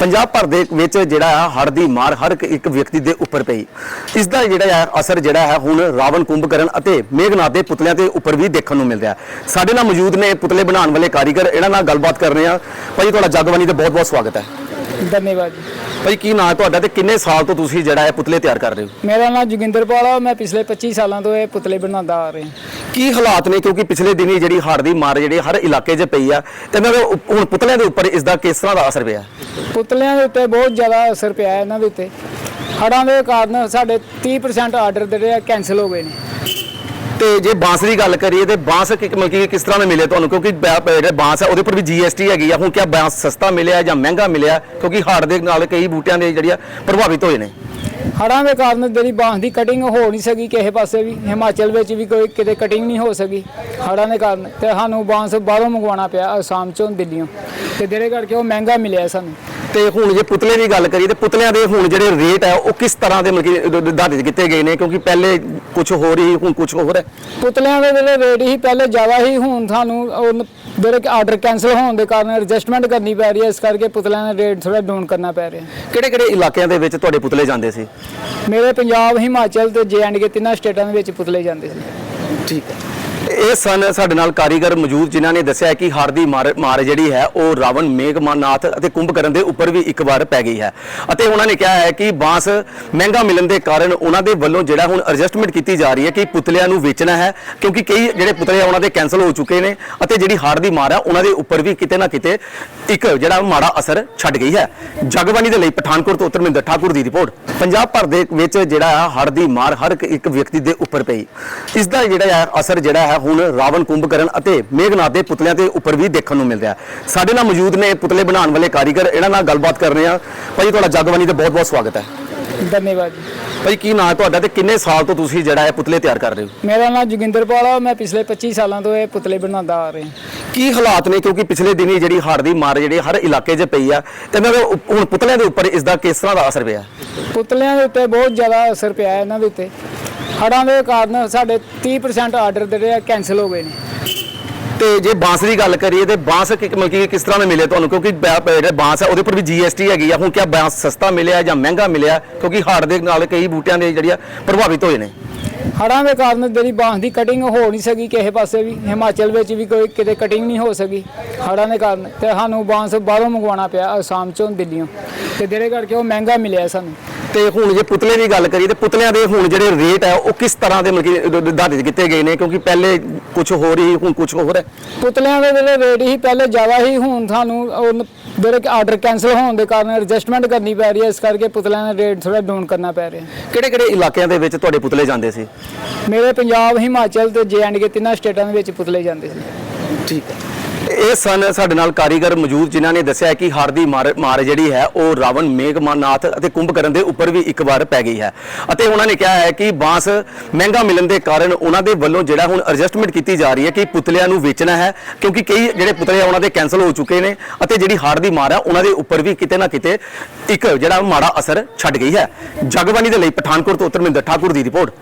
ਪੰਜਾਬ ਭਰ ਦੇ ਵਿੱਚ ਜਿਹੜਾ ਆ ਹੜ੍ਹ ਦੀ ਮਾਰ ਹਰ ਇੱਕ- ਵਿਅਕਤੀ ਦੇ ਉੱਪਰ ਪਈ। ਇਸ ਦਾ ਜਿਹੜਾ ਹੈ ਅਸਰ ਜਿਹੜਾ ਹੈ ਹੁਣ ਰਾਵਣ ਕੁੰਭਕਰਨ ਅਤੇ ਮੇਘਨਾਥ ਦੇ ਪੁਤਲਿਆਂ ਦੇ ਉੱਪਰ ਵੀ ਦੇਖਣ ਨੂੰ ਮਿਲ ਰਿਹਾ ਸਾਡੇ ਨਾਲ ਮੌਜੂਦ ਨੇ ਪੁਤਲੇ ਬਣਾਉਣ ਵਾਲੇ ਕਾਰੀਗਰ ਇਹਨਾਂ ਨਾਲ ਗੱਲਬਾਤ ਕਰ ਰਹੇ ਆ ਭਾਈ ਤੁਹਾਡਾ ਜਗਬਾਨੀ ਤੇ ਬਹੁਤ ਬਹੁਤ ਸਵਾਗਤ ਹੈ। ਧੰਨਵਾਦ ਜੀ। ਭਾਈ ਕੀ ਨਾਂ ਹੈ ਤੁਹਾਡਾ ਤੇ ਕਿੰਨੇ ਸਾਲ ਤੋਂ ਤੁਸੀਂ ਜਿਹੜਾ ਹੈ ਪੁਤਲੇ ਤਿਆਰ ਕਰ ਰਹੇ ਹੋ? ਮੇਰਾ ਨਾਮ ਜੋਗਿੰਦਰਪਾਲ ਆ ਮੈਂ ਪਿਛਲੇ 25 ਸਾਲਾਂ ਤੋਂ ਇਹ ਪੁਤਲੇ ਬਣਾਉਂਦਾ ਆ ਰਿਹਾ। ਕੀ ਹਾਲਾਤ ਨੇ? ਕਿਉਂਕਿ ਪਿਛਲੇ ਦਿਨੀ ਜਿਹੜੀ ਹੜ੍ਹ ਦੀ ਮਾਰ ਜਿਹੜੀ ਹਰ ਇਲਾਕੇ 'ਚ ਪਈ ਆ ਤੇ ਇਹਨਾਂ ਦੇ ਉਪ- ਹੁਣ ਪੁਤਲਿਆਂ ਦੇ ਉੱਪਰ ਇਸ ਦਾ ਕਿਸ ਤਰ੍ਹਾਂ ਦਾ ਅਸਰ ਪਿਆ? ਪੁਤਲਿਆਂ ਦੇ ਉੱਤੇ ਬਹੁਤ ਜ਼ਿਆਦਾ ਅਸਰ ਪਿਆ ਹੈ ਇਹਨਾਂ ਦੇ ਉੱਤੇ। ਹੜ੍ਹਾਂ ਦੇ ਕਾਰਨ ਸਾਡੇ 30% ਆਰਡਰ ਜਿਹੜੇ ਆ ਕੈਨਸਲ ਹੋ ਗਏ ਨੇ। ਤੇ ਜੇ ਬਾਂਸ ਦੀ ਗੱਲ ਕਰੀਏ ਤੇ ਬਾਂਸ ਕਿ ਮਤਲਬ ਕਿ ਕਿਸ ਤਰ੍ਹਾਂ ਦੇ ਮਿਲੇ ਤੁਹਾਨੂੰ? ਕਿਉਂਕਿ ਬੈ- ਜਿਹੜੇ ਬਾਂਸ ਹੈ ਉਹਦੇ ਉੱਪਰ ਵੀ GST ਹੈਗੀ ਆ। ਹੁਣ ਕਿਆ ਬਾਂਸ ਸਸਤਾ ਮਿਲਿਆ ਜਾਂ ਮਹਿੰਗਾ ਮਿਲਿਆ? ਕਿਉਂਕਿ ਹੜ੍ਹ ਦੇ ਨਾਲ ਕਈ ਬੂਟਿਆਂ ਦੇ ਜਿਹੜੀਆਂ ਪ੍ਰਭਾਵਿਤ ਹੋਏ ਨੇ। ਹੜ੍ਹਾਂ ਦੇ ਕਾਰਨ ਜਿਹੜੀ ਬਾਂਸ ਦੀ ਕਟਿੰਗ ਹੋ ਨਹੀਂ ਸਕੀ ਕਿਸੇ ਪਾਸੇ ਵੀ, ਹਿਮਾਚਲ ਵਿੱਚ ਵੀ ਕੋਈ ਕਿਤੇ ਕਟਿੰਗ ਨਹੀਂ ਹੋ ਸਕੀ ਹੜ੍ਹਾਂ ਦੇ ਕਾਰਨ। ਤੇ ਸਾਨੂੰ ਬਾਂਸ ਬਾਹਰੋਂ ਮੰਗਵਾਉਣਾ ਪਿਆ ਅਸਾਮ ਚੋਂ ਦਿੱਲੀੋਂ ਤੇ ਜਿਹੜੇ ਕਰਕੇ ਉਹ ਮਹਿੰਗਾ ਮਿਲਿਆ ਸਾਨੂੰ। ਤੇ ਹੁਣ ਜੇ ਪੁਤਲੇ ਦੀ ਗੱਲ ਕਰੀਏ ਤੇ ਪੁਤਲਿਆਂ ਦੇ ਹੁਣ ਜਿਹੜੇ ਰੇਟ ਹੈ ਉਹ ਕਿਸ ਤਰ੍ਹਾਂ ਦੇ ਮਤਲਬ ਕਿ ਕੀਤੇ ਗਏ ਨੇ? ਕਿਉਂਕਿ ਪਹਿਲੇ ਕੁਝ ਹੋਰ ਹੀ ਹੁਣ ਕੁਝ ਹੋਰ ਹੈ। ਪੁਤਲਿਆਂ ਦੇ ਜਿਹੜੇ ਰੇਟ ਹੀ ਪਹਿਲੇ ਜ਼ਿਆਦਾ ਹੀ ਹੁਣ ਸਾਨੂੰ ਉਹ ਜਿਹੜੇ ਆਰਡਰ ਕੈਨਸਲ ਹੋਣ ਦੇ ਕਾਰਨ ਐਡਜਸਟਮੈਂਟ ਕਰਨੀ ਪੈ ਰਹੀ ਹੈ ਇਸ ਕਰਕੇ ਪੁਤਲਿਆਂ ਦੇ ਰੇਟ ਥੋੜਾ ਡਾਊਨ ਕਰਨਾ ਪੈ ਰਿਹਾ ਕਿਹੜੇ ਕਿਹੜੇ ਇਲਾਕਿਆਂ ਦੇ ਵਿੱਚ ਤੁਹਾਡੇ ਪੁਤਲੇ ਜਾਂਦੇ ਸੀ? ਮੇਰੇ ਪੰਜਾਬ ਹਿਮਾਚਲ ਤੇ ਜੇ ਐਂਡ ਕੇ ਤਿੰਨਾਂ ਸਟੇਟਾਂ ਦੇ ਵਿੱਚ ਪੁਤਲੇ ਜਾਂਦੇ ਸੀ। ਠੀਕ ਹੈ। ਇਹ ਸਨ ਸਾਡੇ ਨਾਲ ਕਾਰੀਗਰ ਮੌਜੂਦ ਜਿਨ੍ਹਾਂ ਨੇ ਦੱਸਿਆ ਕਿ ਹੜ੍ਹ ਦੀ ਮਾਰ ਮਾਰ ਜਿਹੜੀ ਹੈ ਉਹ ਰਾਵਣ, ਮੇਘਮਾਨਾਥ ਅਤੇ ਕੁੰਭਕਰਨ ਦੇ ਉੱਪਰ ਵੀ ਇੱਕ ਵਾਰ ਪੈ ਗਈ ਹੈ। ਅਤੇ ਉਹਨਾਂ ਨੇ ਕਿਹਾ ਹੈ ਕਿ ਬਾਂਸ ਮਹਿੰਗਾ ਮਿਲਣ ਦੇ ਕਾਰਨ ਉਹਨਾਂ ਦੇ ਵੱਲੋਂ ਜਿਹੜਾ ਹੁਣ ਐਡਜਸਟਮੈਂਟ ਕੀਤੀ ਜਾ ਰਹੀ ਹੈ ਕਿ ਪੁਤਲਿਆਂ ਨੂੰ ਵੇਚਣਾ ਹੈ, ਕਿਉਂਕਿ ਕਈ ਜਿਹੜੇ ਪੁਤਲੇ ਆ ਉਹਨਾਂ ਦੇ ਕੈਨਸਲ ਹੋ ਚੁੱਕੇ ਨੇ ਅਤੇ ਜਿਹੜੀ ਹੜ੍ਹ ਦੀ ਮਾਰ ਹੈ ਉਹਨਾਂ ਦੇ ਉੱਪਰ ਵੀ ਕਿਤੇ ਨਾ ਕਿਤੇ ਇੱਕ ਜਿਹੜਾ ਮਾੜਾ ਅਸਰ ਛੱਡ ਗਈ ਹੈ। ਜਗਬਾਨੀ ਦੇ ਲਈ ਪਠਾਨਕੋਟ ਤੋਂ ਧਰਮਿੰਦਰ ਠਾਕੁਰ ਦੀ ਰਿਪੋਰਟ। ਪੰਜਾਬ ਭਰ ਦੇ ਵਿੱਚ ਜਿਹੜਾ ਆ ਹੜ੍ਹ ਦੀ ਮਾਰ ਹਰ ਇੱਕ- ਇੱਕ ਵਿਅਕਤੀ ਦੇ ਉੱਪਰ ਪਈ। ਇਸ ਦਾ ਜਿਹੜਾ ਹੈ ਅਸਰ ਜਿਹੜਾ ਹੈ ਹੁਣ ਰਾਵਣ ਕੁੰਭਕਰਨ ਅਤੇ ਮੇਘਨਾਥ ਦੇ ਪੁਤਲਿਆਂ ਦੇ ਉੱਪਰ ਵੀ ਦੇਖਣ ਨੂੰ ਮਿਲ ਰਿਹਾ ਹੈ। ਸਾਡੇ ਨਾਲ ਮੌਜੂਦ ਨੇ ਪੁਤਲੇ ਬਣਾਉਣ ਵਾਲੇ ਕਾਰੀਗਰ ਇਹਨਾਂ ਨਾਲ ਗੱਲਬਾਤ ਕਰ ਰਹੇ ਆ ਭਾਈ ਤੁਹਾਡਾ ਜਗਬਾਨੀ ਤੇ ਬਹੁਤ ਬਹੁਤ ਸਵਾਗਤ ਹੈ। ਧੰਨਵਾਦ ਭਾਈ ਕੀ ਨਾਂ ਹੈ ਤੁਹਾਡਾ ਤੇ ਕਿੰਨੇ ਸਾਲ ਤੋਂ ਤੁਸੀਂ ਜਿਹੜਾ ਹੈ ਪੁਤਲੇ ਤਿਆਰ ਕਰ ਰਹੇ ਹੋ? ਮੇਰਾ ਨਾਮ ਜੋਗਿੰਦਰਪਾਲ ਆ ਮੈਂ ਪਿਛਲੇ 25 ਸਾਲਾਂ ਤੋਂ ਇਹ ਪੁਤਲੇ ਬਣਾਉਂਦਾ ਆ ਰਿਹਾ। ਕੀ ਹਾਲਾਤ ਨੇ? ਕਿਉਂਕਿ ਪਿਛਲੇ ਦਿਨੀ ਜਿਹੜੀ ਹੜ੍ਹ ਦੀ ਮਾਰ ਜਿਹੜੀ ਹਰ ਇਲਾਕੇ 'ਚ ਪਈ ਆ ਤੇ ਇਹਨਾਂ ਦੇ ਉਪ- ਹੁਣ ਪੁਤਲਿਆਂ ਦੇ ਉੱਪਰ ਇਸ ਦਾ ਕਿਸ ਤਰ੍ਹਾਂ ਦਾ ਅਸਰ ਪਿਆ? ਪੁਤਲਿਆਂ ਦੇ ਉੱਤੇ ਬਹੁਤ ਜ਼ਿਆਦਾ ਅਸਰ ਪਿਆ ਹੈ ਇਹਨਾਂ ਦੇ ਉੱਤੇ। ਹੜ੍ਹਾਂ ਦੇ ਕਾਰਨ ਸਾਡੇ 30% ਆਰਡਰ ਜਿਹੜੇ ਆ ਕੈਨਸਲ ਹੋ ਗਏ ਨੇ। ਤੇ ਜੇ ਬਾਂਸ ਦੀ ਗੱਲ ਕਰੀਏ ਤੇ ਬਾਂਸ ਕਿ ਮਤਲਬ ਕਿ ਕਿਸ ਤਰ੍ਹਾਂ ਦੇ ਮਿਲੇ ਤੁਹਾਨੂੰ? ਕਿਉਂਕਿ ਬੈ- ਜਿਹੜੇ ਬਾਂਸ ਹੈ ਉਹਦੇ ਉੱਪਰ ਵੀ GST ਹੈਗੀ ਆ। ਹੁਣ ਕਿਆ ਬਾਂਸ ਸਸਤਾ ਮਿਲਿਆ ਜਾਂ ਮਹਿੰਗਾ ਮਿਲਿਆ? ਕਿਉਂਕਿ ਹੜ੍ਹ ਦੇ ਨਾਲ ਕਈ ਬੂਟਿਆਂ ਦੇ ਜਿਹੜੀਆਂ ਪ੍ਰਭਾਵਿਤ ਹੋਏ ਨੇ। ਹੜ੍ਹਾਂ ਦੇ ਕਾਰਨ ਜਿਹੜੀ ਬਾਂਸ ਦੀ ਕਟਿੰਗ ਹੋ ਨਹੀਂ ਸਕੀ ਕਿਸੇ ਪਾਸੇ ਵੀ। ਹਿਮਾਚਲ ਵਿੱਚ ਵੀ ਕੋਈ ਕਿਤੇ ਕਟਿੰਗ ਨਹੀਂ ਹੋ ਸਕੀ ਹੜ੍ਹਾਂ ਦੇ ਕਾਰਨ। ਤੇ ਸਾਨੂੰ ਬਾਂਸ ਬਾਹਰੋਂ ਮੰਗਵਾਉਣਾ ਪਿਆ ਅਸਾਮ ਚੋਂ ਦਿੱਲੀੋਂ ਤੇ ਜਿਹੜੇ ਕਰਕੇ ਉਹ ਮਹਿੰਗਾ ਮਿਲਿਆ ਸਾਨੂੰ। ਤੇ ਹੁਣ ਜੇ ਪੁਤਲੇ ਦੀ ਗੱਲ ਕਰੀਏ ਤੇ ਪੁਤਲਿਆਂ ਦੇ ਹੁਣ ਜਿਹੜੇ ਰੇਟ ਹੈ ਉਹ ਕਿਸ ਤਰ੍ਹਾਂ ਦੇ ਮਤਲਬ ਕਿ ਕੀਤੇ ਗਏ ਨੇ? ਕਿਉਂਕਿ ਪਹਿਲੇ ਕੁਝ ਹੋਰ ਹੀ ਹੁਣ ਕੁਝ ਹੋਰ ਹੈ। ਪੁਤਲਿਆਂ ਦੇ ਜਿਹੜੇ ਰੇਟ ਹੀ ਪਹਿਲੇ ਜ਼ਿਆਦਾ ਹੀ ਹੁਣ ਸਾਨੂੰ ਉਹ ਜਿਹੜੇ ਆਰਡਰ ਕੈਨਸਲ ਹੋਣ ਦੇ ਕਾਰਨ ਐਡਜਸਟਮੈਂਟ ਕਰਨੀ ਪੈ ਰਹੀ ਹੈ। ਇਸ ਕਰਕੇ ਪੁਤਲਿਆਂ ਦੇ ਰੇਟ ਥੋੜਾ ਡਾਊਨ ਕਰਨਾ ਪੈ ਰਿਹਾ ਕਿਹੜੇ ਕਿਹੜੇ ਇਲਾਕਿਆਂ ਦੇ ਵਿੱਚ ਤੁਹਾਡੇ ਪੁਤਲੇ ਜਾਂਦੇ ਸੀ? ਮੇਰੇ ਪੰਜਾਬ ਹਿਮਾਚਲ ਤੇ ਜੇ ਐਂਡ ਕੇ ਤਿੰਨਾਂ ਸਟੇਟਾਂ ਦੇ ਵਿੱਚ ਪੁਤਲੇ ਜਾਂਦੇ ਸੀ। ਠੀਕ ਹੈ। ਇਹ ਸਨ ਸਾਡੇ ਨਾਲ ਕਾਰੀਗਰ ਮੌਜੂਦ ਜਿਨ੍ਹਾਂ ਨੇ ਦੱਸਿਆ ਕਿ ਹਾਰ ਦੀ ਮਾਰ ਮਾਰ ਜਿਹੜੀ ਹੈ ਉਹ ਰਾਵਣ, ਮੇਘਮਾਨਾਥ ਅਤੇ ਕੁੰਭਕਰਨ ਦੇ ਉੱਪਰ ਵੀ ਇੱਕ ਵਾਰ ਪੈ ਗਈ ਹੈ। ਅਤੇ ਉਹਨਾਂ ਨੇ ਕਿਹਾ ਹੈ ਕਿ ਬਾਂਸ ਮਹਿੰਗਾ ਮਿਲਣ ਦੇ ਕਾਰਨ ਉਹਨਾਂ ਦੇ ਵੱਲੋਂ ਜਿਹੜਾ ਹੁਣ ਐਡਜਸਟਮੈਂਟ ਕੀਤੀ ਜਾ ਰਹੀ ਹੈ ਕਿ ਪੁਤਲਿਆਂ ਨੂੰ ਵੇਚਣਾ ਹੈ, ਕਿਉਂਕਿ ਕਈ ਜਿਹੜੇ ਪੁਤਲੇ ਉਹਨਾਂ ਦੇ ਕੈਨਸਲ ਹੋ ਚੁੱਕੇ ਨੇ ਅਤੇ ਜਿਹੜੀ ਹਾਰ ਦੀ ਮਾਰ ਹੈ ਉਹਨਾਂ ਦੇ ਉੱਪਰ ਵੀ ਕਿਤੇ ਨਾ ਕਿਤੇ ਇੱਕ ਜਿਹੜਾ ਮਾੜਾ ਅਸਰ ਛੱਡ ਗਈ ਹੈ। ਜਗਬਾਨੀ ਦੇ ਲਈ ਪਠਾਨਕੋਟ ਤੋਂ ਧਰਮਿੰਦਰ ਠਾਕੁਰ ਦੀ ਰਿਪੋਰਟ।